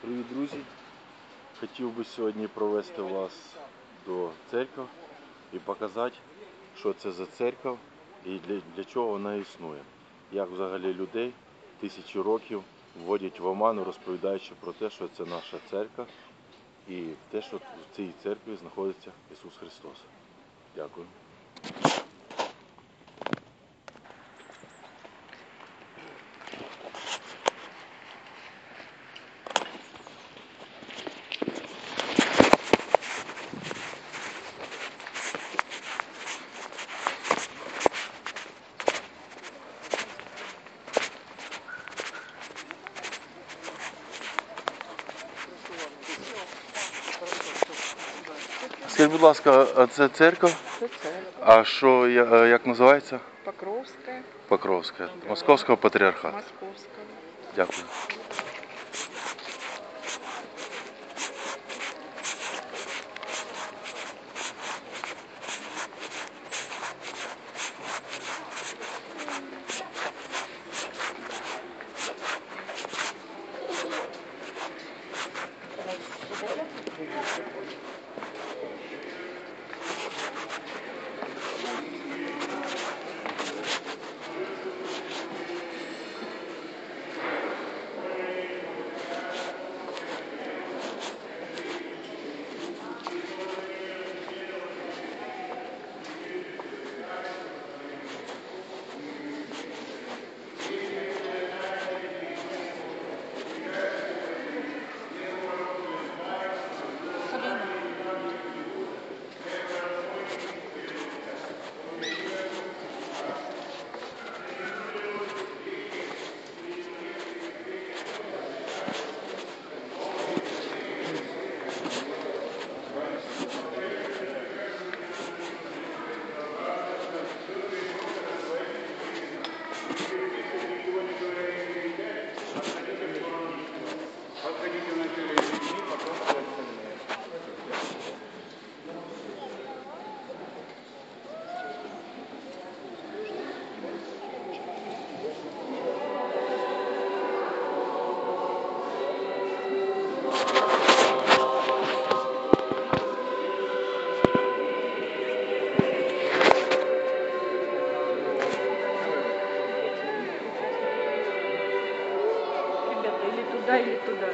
Привіт, друзі! Хотів би сьогодні провести вас до церкви і показати, що це за церква і для, для чого вона існує. Як взагалі людей тисячі років вводять в оману, розповідаючи про те, що це наша церква і те, що в цій церкві знаходиться Ісус Христос. Дякую. Скажіть, будь ласка, а це церква? Це церква А що я- е, як називається? Покровська, Покровська, Московського патріархату. Московська. Дякую. или туда, или туда.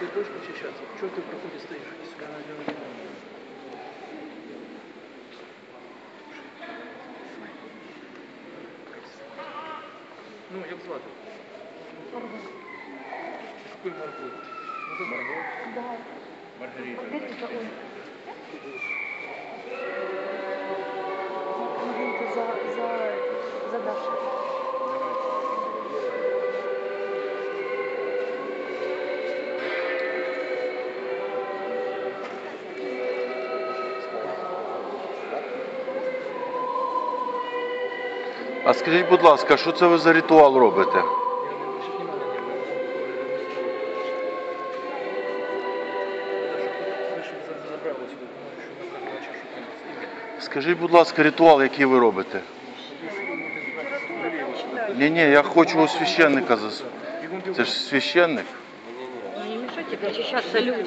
Ты точно сейчас? Чего ты проходишь стоишь? Сюда надо Ну, як звати? Марго. Якою Марго? Ну, ви Марго? Да. Маргарита. Маргарита, ой. Маргарита за, за, за Дашу. А скажіть, будь ласка, що це ви за ритуал робите? Скажіть, будь ласка, ритуал, який ви робите? Ні, ні, я хочу у священника зас... Це ж священник.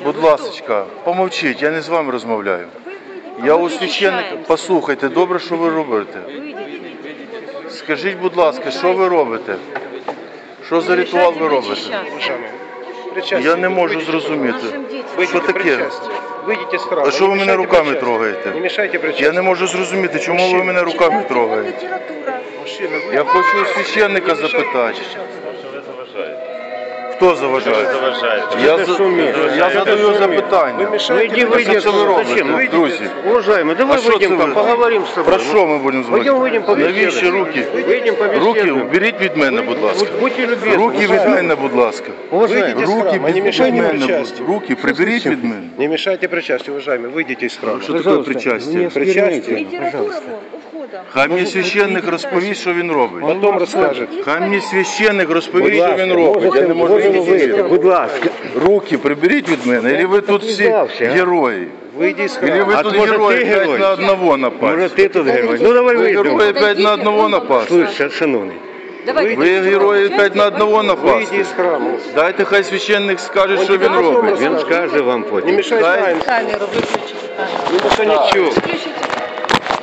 Будь ласочка, помовчіть, я не з вами розмовляю. Я у священника. Послухайте, добре, що ви робите. Выйдите. Скажіть, будь ласка, що ви робите? Що за ритуал ви робите? Я не можу зрозуміти. Нашим детям. Що таке? Выйдите с храма. А що ви не мене мешайте руками причастию. трогаєте? Не мешайте причастию. Я не можу зрозуміти, чому ви мене руками трогаєте. Література. Мужчина, вы... Я хочу у священника запитати. Хто заважає? заважає. Я, за- я задаю запитання. Ну иди выйдем, Що ви робите, зачем? Ну, друзі? Уважаемый, давай А що выйдем це там, ви? поговорим с тобой. Про що ми будемо з Пойдем вами? выйдем побеседуем. Навіщо руки? Выйдем побеседуем. Руки уберіть від мене, будь ласка. Будь- Будьте любезны. Руки від уважаемый. мене, будь ласка. Уважаемый, Руки не від мешайте мене. причастию. будь- Руки приберіть від мене. Не мешайте причастию, уважаемый, выйдите из храма. Що таке причастя? Причастие. Литература вон, у входа. Хай мені священник розповість, що він робить. Потом расскажет. Хай мені священник Будь розповість, що ласка, він робить. Я не можу можемо вийти. зрозуміти. Будь ласка. Руки приберіть від мене, або ви тут всі Віддався, а? герої. Выйди из Или храма. ви А тут может герої ты 5 герой? на одного напали. Может ты тут герой? Ну давай Ви герої выйдем. 5 на одного напали. Слышь, шановный, Давайте. Ви герої 5 на одного напали. выйди из храма. Дайте хай священник скаже, що він потім робить. розкаже. Він скаже вам Не потім. мешай Дай- тайм. Камеру выключите, пожалуйста. Ну, это ничего.